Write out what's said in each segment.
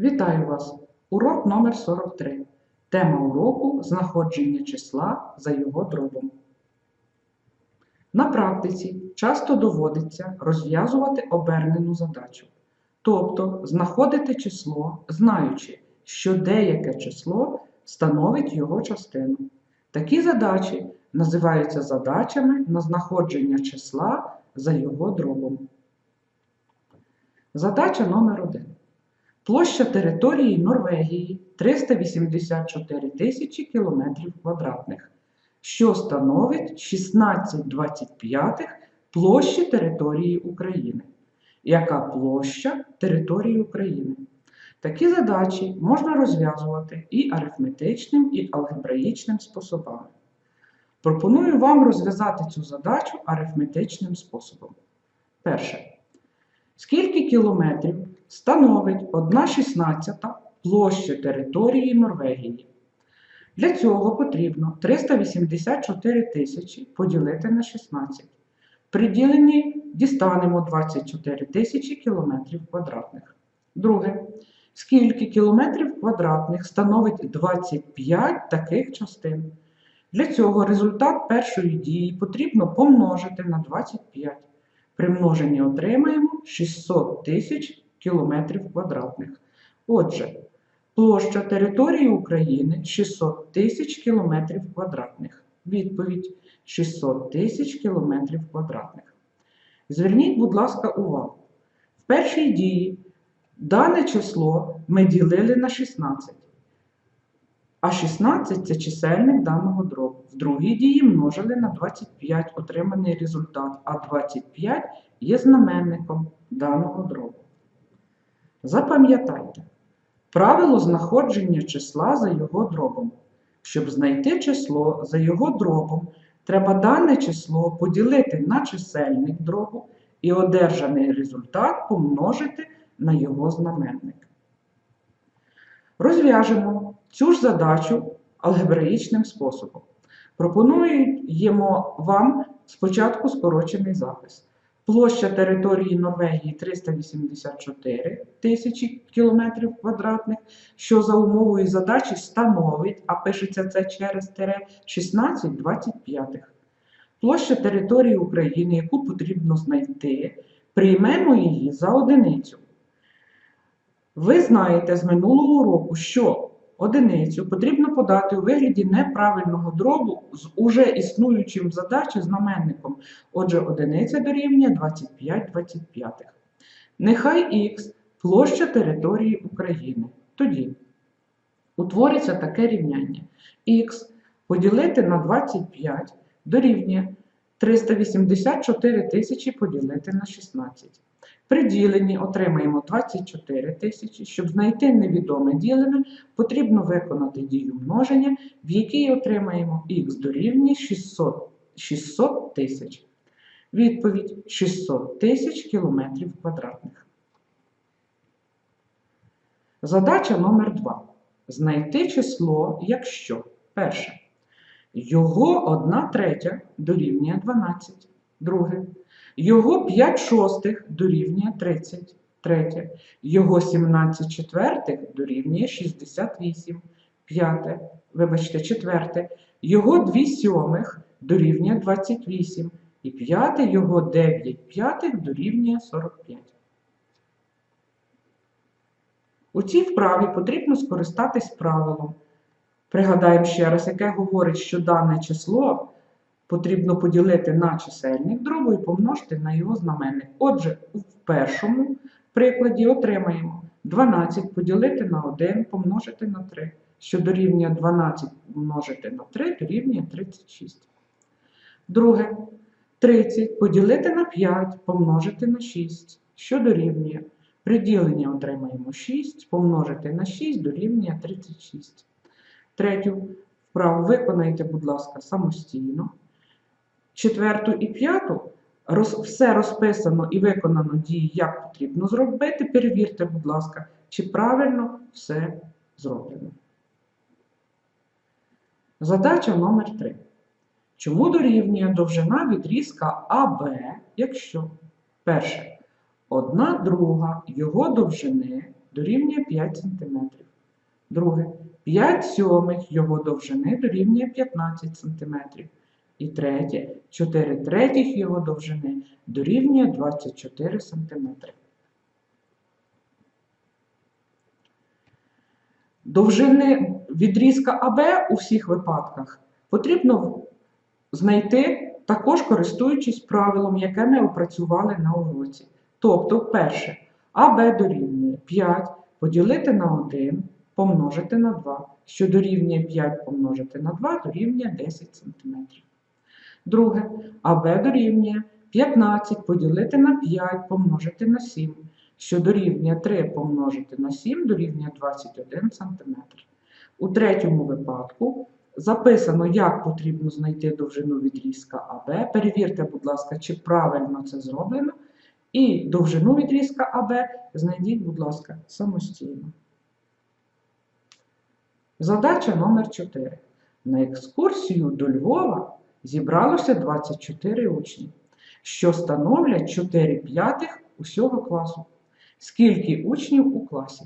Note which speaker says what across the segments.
Speaker 1: Вітаю вас! Урок номер 43. Тема уроку знаходження числа за його дробом. На практиці часто доводиться розв'язувати обернену задачу, тобто знаходити число, знаючи, що деяке число становить його частину. Такі задачі називаються задачами на знаходження числа за його дробом. Задача номер 1. Площа території Норвегії 384 тисячі кілометрів квадратних, що становить 16,25 площі території України. Яка площа території України? Такі задачі можна розв'язувати і арифметичним, і алгебраїчним способами. Пропоную вам розв'язати цю задачу арифметичним способом. Перше. Скільки кілометрів становить 1,16 площа території Норвегії? Для цього потрібно 384 тисячі поділити на 16. При діленні дістанемо 24 тисячі кілометрів квадратних. Друге. Скільки кілометрів квадратних становить 25 таких частин? Для цього результат першої дії потрібно помножити на 25. При множенні отримаємо 600 тисяч кілометрів квадратних. Отже, площа території України 600 тисяч кілометрів квадратних. Відповідь 600 тисяч кілометрів квадратних. Зверніть, будь ласка, увагу. В першій дії дане число ми ділили на 16. А 16 це чисельник даного дробу. В другій дії множили на 25 отриманий результат, а 25 є знаменником даного дробу. Запам'ятайте, правило знаходження числа за його дробом. Щоб знайти число за його дробом, треба дане число поділити на чисельник дробу і одержаний результат помножити на його знаменник. Розв'яжемо цю ж задачу алгебраїчним способом. Пропонуємо вам спочатку скорочений запис. Площа території Норвегії 384 тисячі кілометрів квадратних, що за умовою задачі становить, а пишеться це через тире 16,25. Площа території України, яку потрібно знайти, приймемо її за одиницю. Ви знаєте з минулого року, що одиницю потрібно подати у вигляді неправильного дробу з уже існуючим задачі знаменником. Отже, одиниця дорівнює 25 25. Нехай х площа території України. Тоді утвориться таке рівняння. х поділити на 25 дорівнює 384 тисячі поділити на 16. При діленні отримаємо 24 тисячі. Щоб знайти невідоме ділене, потрібно виконати дію множення, в якій отримаємо х дорівнює 600 600 тисяч. Відповідь 600 тисяч кілометрів квадратних. Задача номер 2. Знайти число, якщо перше. Його 1 третя дорівнює 12. Друге. Його 5 шостих дорівнює 30. Третє. Його 17 четвертих дорівнює 68. П'яте. Вибачте, четверте. Його 2 сьомих дорівнює 28. І п'яте його 9 п'ятих дорівнює 45. У цій вправі потрібно скористатись правилом. Пригадаємо ще раз, яке говорить, що дане число потрібно поділити на чисельник дробу і помножити на його знаменник. Отже, в першому прикладі отримаємо 12 поділити на 1 помножити на 3, що дорівнює 12 помножити на 3 дорівнює 36. Друге. 30 поділити на 5 помножити на 6, що дорівнює. При діленні отримаємо 6, помножити на 6 дорівнює 36. Третю вправу виконайте, будь ласка, самостійно. Четверту і п'яту роз, все розписано і виконано дії, як потрібно зробити. Перевірте, будь ласка, чи правильно все зроблено. Задача номер 3. Чому дорівнює довжина відрізка АБ, якщо перше, одна друга його довжини дорівнює 5 см. Друге. 5 сьомих його довжини дорівнює 15 см. І третє. 4 третіх його довжини дорівнює 24 см. Довжини відрізка АБ у всіх випадках потрібно знайти, також користуючись правилом, яке ми опрацювали на уроці. Тобто, перше, АБ дорівнює 5 поділити на 1 помножити на 2, що дорівнює 5 помножити на 2 дорівнює 10 см. Друге, АБ дорівнює 15 поділити на 5 помножити на 7, що дорівнює 3 помножити на 7 дорівнює 21 см. У третьому випадку записано, як потрібно знайти довжину відрізка АБ. Перевірте, будь ласка, чи правильно це зроблено. І довжину відрізка АБ знайдіть, будь ласка, самостійно. Задача номер 4. На екскурсію до Львова зібралося 24 учні, що становлять 4 п'ятих усього класу. Скільки учнів у класі?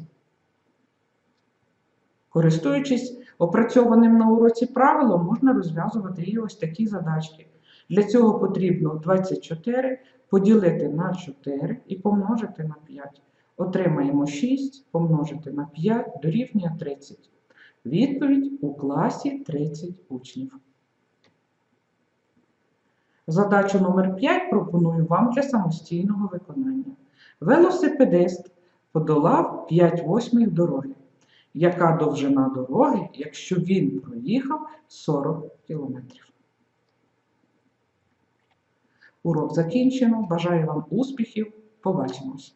Speaker 1: Користуючись опрацьованим на уроці правилом, можна розв'язувати і ось такі задачки. Для цього потрібно 24 поділити на 4 і помножити на 5. Отримаємо 6 помножити на 5 дорівнює 30. Відповідь у класі 30 учнів. Задачу номер 5 пропоную вам для самостійного виконання. Велосипедист подолав 5 восьмих дороги. Яка довжина дороги, якщо він проїхав 40 кілометрів? Урок закінчено. Бажаю вам успіхів. Побачимось!